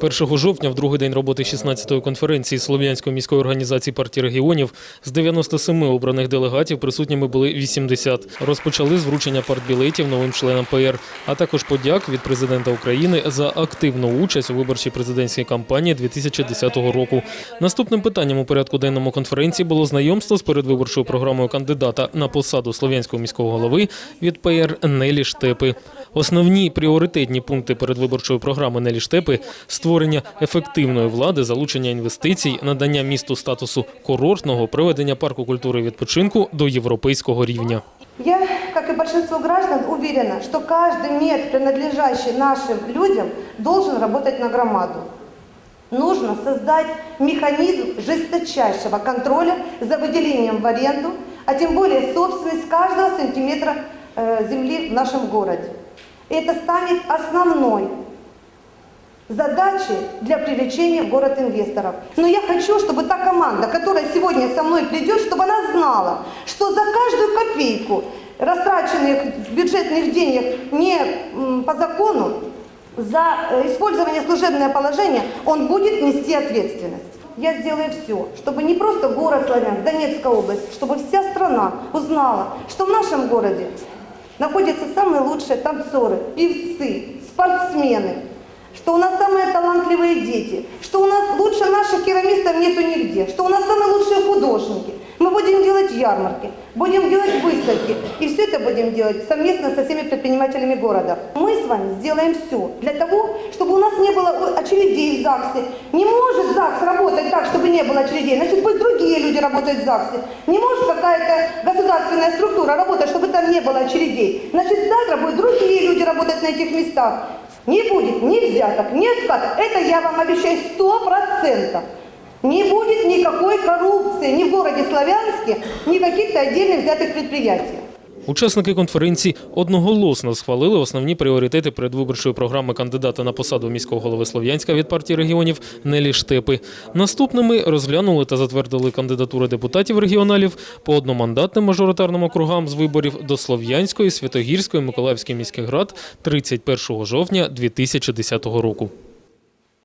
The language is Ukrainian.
1 жовтня, в другий день роботи 16-ї конференції Слов'янської міської організації партії регіонів, з 97 обраних делегатів присутніми були 80. Розпочали з вручення партбілетів новим членам ПР, а також подяк від президента України за активну участь у виборчій президентській кампанії 2010 року. Наступним питанням у порядку денному конференції було знайомство з передвиборчою програмою кандидата на посаду слов'янського міського голови від ПР Нелі Штепи. Основні пріоритетні пункти передвиборчої програми Нелі Штепи – створення ефективної влади, залучення інвестицій, надання місту статусу курортного, приведення парку культури і відпочинку до європейського рівня. Я, как и большинство граждан, уверена, что каждый мед, принадлежащий нашим людям, должен работать на громаду. Нужно создать механизм жесточайшего контроля за выделением в аренду, а тем более собственность каждого сантиметра э, земли в нашем городе. И это станет основной задачей для привлечения в город инвесторов. Но я хочу, чтобы та команда, которая сегодня со мной придет, чтобы она знала, что за каждую копейку растраченных бюджетных денег не по закону, за э, использование служебное положение он будет нести ответственность. Я сделаю все, чтобы не просто город Славянск, Донецкая область, чтобы вся страна узнала, что в нашем городе находятся самые лучшие танцоры, певцы, спортсмены, что у нас самые талантливые дети, что у нас лучше наших керамистов нету нигде, что у нас самые лучшие художники. Мы будем делать ярмарки, будем делать выставки, и все это будем делать совместно со всеми предпринимателями города. Мы с вами сделаем все для того, чтобы у нас не было очередей в ЗАГСе. Не может ЗАГС работать так, чтобы не было очередей, значит пусть другие люди работают в ЗАГСе. Не может какая-то государственная структура работать, чтобы там не было очередей. Значит завтра будут другие люди работать на этих местах. Не будет ни взяток, ни откатов. Это я вам обещаю сто процентов. Не будет никакой коррупции ни в городе Славянске, ни в каких-то отдельных взятых предприятиях. Учасники конференції одноголосно схвалили основні пріоритети передвиборчої програми кандидата на посаду міського голови Слов'янська від партії регіонів Нелі Штепи. Наступними розглянули та затвердили кандидатури депутатів регіоналів по одномандатним мажоритарним округам з виборів до Слов'янської, Святогірської, Миколаївської міських рад 31 жовтня 2010 року.